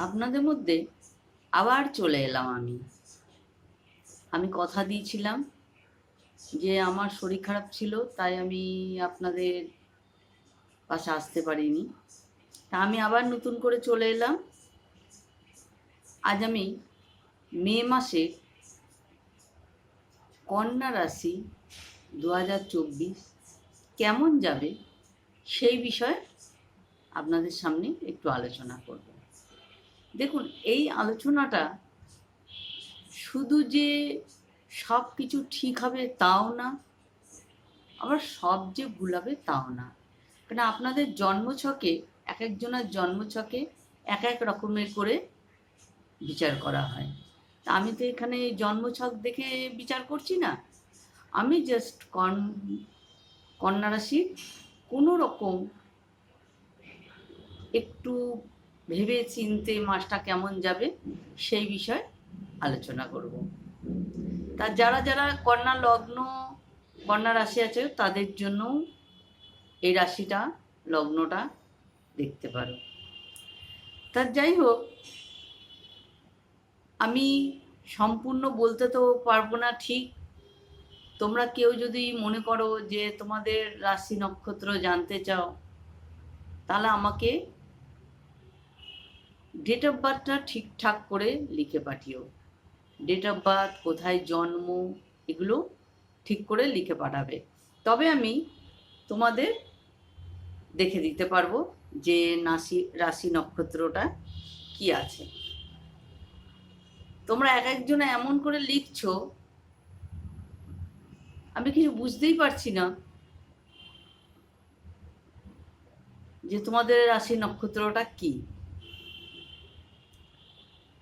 আপনাদের মধ্যে আবার চলে এলাম আমি। আমি কথা দিয়েছিলাম যে আমার শরীর খারাপ ছিল, তাই আমি আপনাদের পাশে আসতে পারিনি। তা আমি আবার নতুন করে চলে এলাম। আজ আমি মে মাসে কন্যা রাশি দু হাজার চব্বিশ কেমন যাবে সেই বিষয়ে আপনাদের সামনে একটু আলোচনা করব। দেখুন, এই আলোচনাটা শুধু যে সব কিছু ঠিক হবে তাও না, আবার সব যে ভুল হবে তাও না। কারণ আপনাদের জন্মছকে এক একজনের জন্মছকে এক এক রকমের করে বিচার করা হয়। তা আমি তো এখানে জন্মছক দেখে বিচার করছি না। আমি জাস্ট কন, কন্যা কোনো রকম একটু ভেবে চিনতে মাসটা কেমন যাবে সেই বিষয়ে আলোচনা করব। তা যারা যারা কন্যা লগ্ন, কন্যা রাশি আছে তাদের জন্য এই রাশিটা, লগ্নটা দেখতে পারো। তা যাই হোক, আমি সম্পূর্ণ বলতে তো পারব না ঠিক। তোমরা কেউ যদি মনে করো যে তোমাদের রাশি নক্ষত্র জানতে চাও, তাহলে আমাকে ডেট অফ বার্থটা ঠিকঠাক করে লিখে পাঠিও। ডেট অফ বার্থ কোথায় জন্ম, এগুলো ঠিক করে লিখে পাঠাবে। তবে আমি তোমাদের দেখে দিতে পারব যে নাসি, রাশি নক্ষত্রটা কি আছে। তোমরা এক একজনে এমন করে লিখছো, আমি কিছু বুঝতেই পারছি না যে তোমাদের রাশি নক্ষত্রটা কি।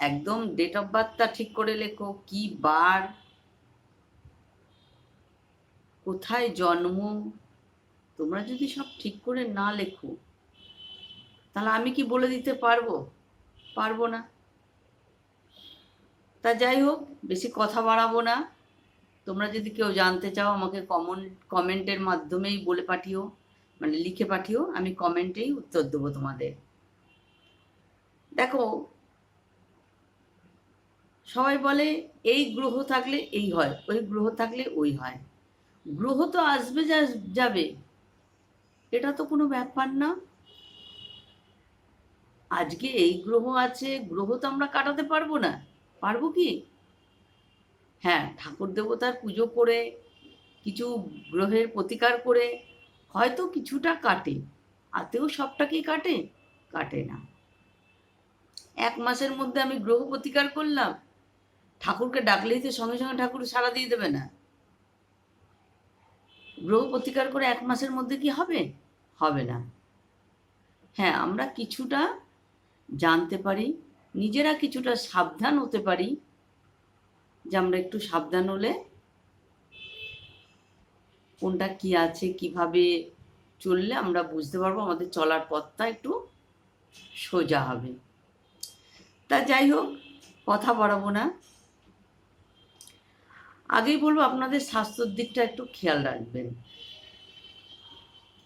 একদম ডেট অফ বার্থটা ঠিক করে লেখো, কি বার? কোথায় জন্ম? তোমরা যদি সব ঠিক করে না লেখো, তাহলে আমি কি বলে দিতে পারব? পারব না। তা যাই হোক, বেশি কথা বাড়াবো না। তোমরা যদি কেউ জানতে চাও, আমাকে কমন কমেন্টের মাধ্যমেই বলে পাঠিও মানে লিখে পাঠিও, আমি কমেন্টেই উত্তর দেবো তোমাদের। দেখো সবাই বলে, এই গ্রহ থাকলে এই হয়, ওই গ্রহ থাকলে ওই হয়। গ্রহ তো আসবে যা, যাবে। এটা তো কোনো ব্যাপার না। আজকে এই গ্রহ আছে, গ্রহ তো আমরা কাটাতে পারব না। পারব কি? হ্যাঁ ঠাকুর দেবতার পুজো করে, কিছু গ্রহের প্রতিকার করে, হয়তো কিছুটা কাটে। আতেও সবটাকেই কাটে? কাটে না। এক মাসের মধ্যে আমি গ্রহ প্রতিকার করলাম। ঠাকুরকে ডাকলেই তো সঙ্গে সঙ্গে ঠাকুর সাড়া দিয়ে দেবে না। গ্রহ প্রতিকার করে এক মাসের মধ্যে কি হবে? হবে না। হ্যাঁ আমরা কিছুটা জানতে পারি, নিজেরা কিছুটা সাবধান হতে পারি যে আমরা একটু সাবধান হলে কোনটা কি আছে, কীভাবে চললে আমরা বুঝতে পারব, আমাদের চলার পথটা একটু সোজা হবে। তা যাই হোক, কথা বাড়াবো না। আগেই বলব, আপনাদের স্বাস্থ্যর দিকটা একটু খেয়াল রাখবেন।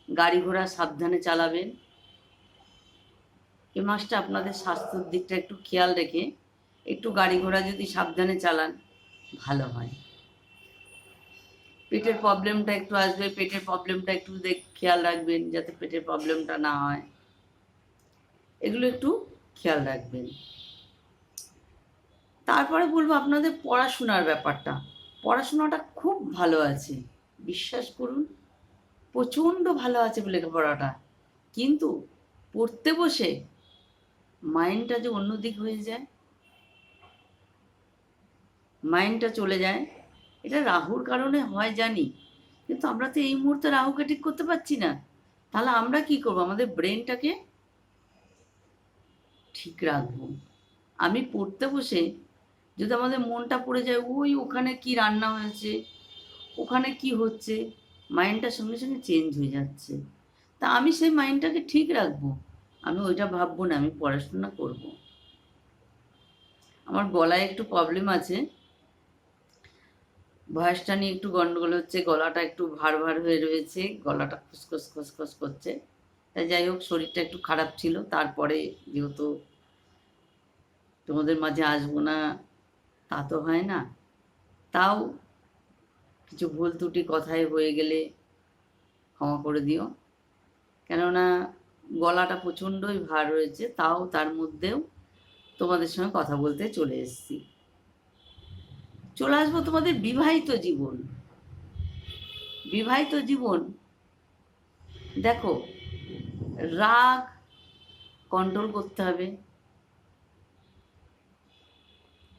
গাড়ি ঘোড়া সাবধানে চালাবেন। এ মাসটা আপনাদের স্বাস্থ্যর দিকটা একটু খেয়াল রেখে একটু গাড়ি ঘোড়া যদি সাবধানে চালান, ভালো হয়। পেটের প্রবলেমটা একটু আসবে, পেটের প্রবলেমটা একটু দেখ, খেয়াল রাখবেন যাতে পেটের প্রবলেমটা না হয়। এগুলো একটু খেয়াল রাখবেন। তারপরে বলব, আপনাদের পড়াশোনার ব্যাপারটা। পড়াশোনাটা খুব ভালো আছে। বিশ্বাস করুন, প্রচণ্ড ভালো আছে লেখাপড়াটা। কিন্তু পড়তে বসে মাইন্ডটা যে অন্যদিক হয়ে যায় মাইন্ডটা চলে যায়, এটা রাহুর কারণে হয় জানি। কিন্তু আমরা তো এই মুহূর্তে রাহুকে ঠিক করতে পারছি না। তাহলে আমরা কি করব? আমাদের ব্রেনটাকে ঠিক রাখব। আমি পড়তে বসে যদি আমাদের মনটা পড়ে যায়, ওই ওখানে কি রান্না হয়েছে? ওখানে কি হচ্ছে? মাইন্ডটা সঙ্গে সঙ্গে চেঞ্জ হয়ে যাচ্ছে। তা আমি সেই মাইন্ডটাকে ঠিক রাখব। আমি ওইটা ভাববো না, আমি পড়াশোনা করব। আমার গলায় একটু প্রবলেম আছে। ভয়েসটা নিয়ে একটু গন্ডগোল হচ্ছে, গলাটা একটু ভার ভার হয়ে রয়েছে, গলাটা খুসখস, খসখস করছে। তাই যাই হোক, শরীরটা একটু খারাপ ছিল। তারপরে যেহেতু তোমাদের মাঝে আসব না তা তো হয় না। তাও কিছু ভুল ত্রুটি কথায় হয়ে গেলে ক্ষমা করে দিও। কেননা গলাটা প্রচণ্ডই ভার হয়েছে তাও তার মধ্যেও তোমাদের সঙ্গে কথা বলতে চলে এসেছি। চলে আসব তোমাদের বিবাহিত জীবন। বিবাহিত জীবন, দেখো, রাগ কন্ট্রোল করতে হবে।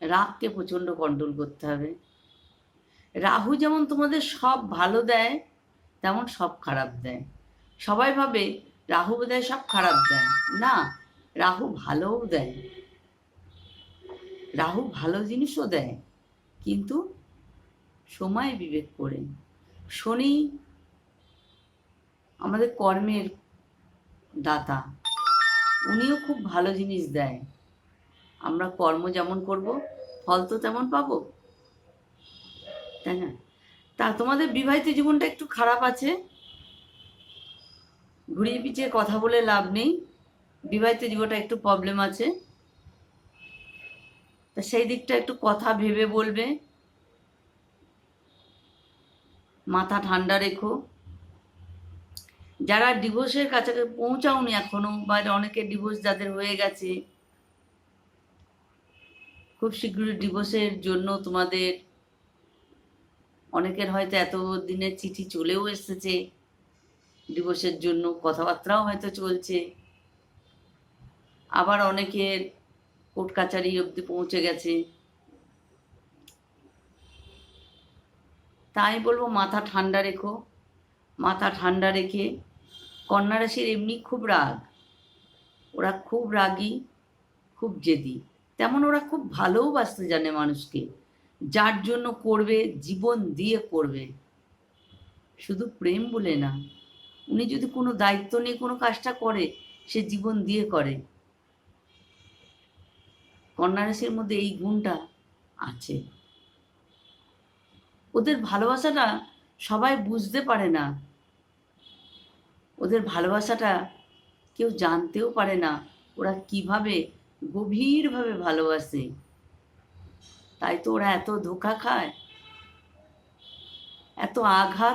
রাগকে প্রচণ্ড কন্ট্রোল করতে হবে। রাহু যেমন তোমাদের সব ভালো দেয়, তেমন সব খারাপ দেয়। সবাই ভাবে রাহু দেয় সব খারাপ দেয়। না, রাহু ভালোও দেয়। রাহু ভালো জিনিসও দেয়। কিন্তু সময় বিবেক করে। শনি আমাদের কর্মের দাতা। উনিও খুব ভালো জিনিস দেয়। আমরা কর্ম যেমন করব, ফল তো তেমন পাবো। তাই না? তা তোমাদের বিবাহিত জীবনটা একটু খারাপ আছে। ঘুরিয়ে পিছিয়ে কথা বলে লাভ নেই। বিবাহিত জীবনটা একটু প্রবলেম আছে। তা সেই দিকটা একটু কথা ভেবে বলবে। মাথা ঠান্ডা রেখো। যারা ডিভোর্সের কাছে পৌঁছাওনি এখনও বা অনেকে ডিভোর্স যাদের হয়ে গেছে খুব শীঘ্রই ডিভোর্সের জন্য তোমাদের অনেকের হয়তো এত দিনের চিঠি চলেও এসেছে। ডিভোর্সের জন্য কথাবার্তাও হয়তো চলছে। আবার অনেকের কোর্ট কাছারি অবধি পৌঁছে গেছে। তাই বলব মাথা ঠান্ডা রেখো। মাথা ঠান্ডা রেখে কন্যা রাশির এমনি খুব রাগ। ওরা খুব রাগী, খুব জেদি। তেমন ওরা খুব ভালোবাসতে জানে মানুষকে, যার জন্য করবে, জীবন দিয়ে করবে। শুধু প্রেম বলে না, উনি যদি কোনো দায়িত্ব নিয়ে কোনো কাজটা করে, সে জীবন দিয়ে করে। কন্যা রাশির মধ্যে এই গুণটা আছে। ওদের ভালোবাসাটা সবাই বুঝতে পারে না। ওদের ভালোবাসাটা কেউ জানতেও পারে না, ওরা কীভাবে গভীরভাবে ভালোবাসে। তাই তো ওরা এত ধোকা খায় এত আঘাত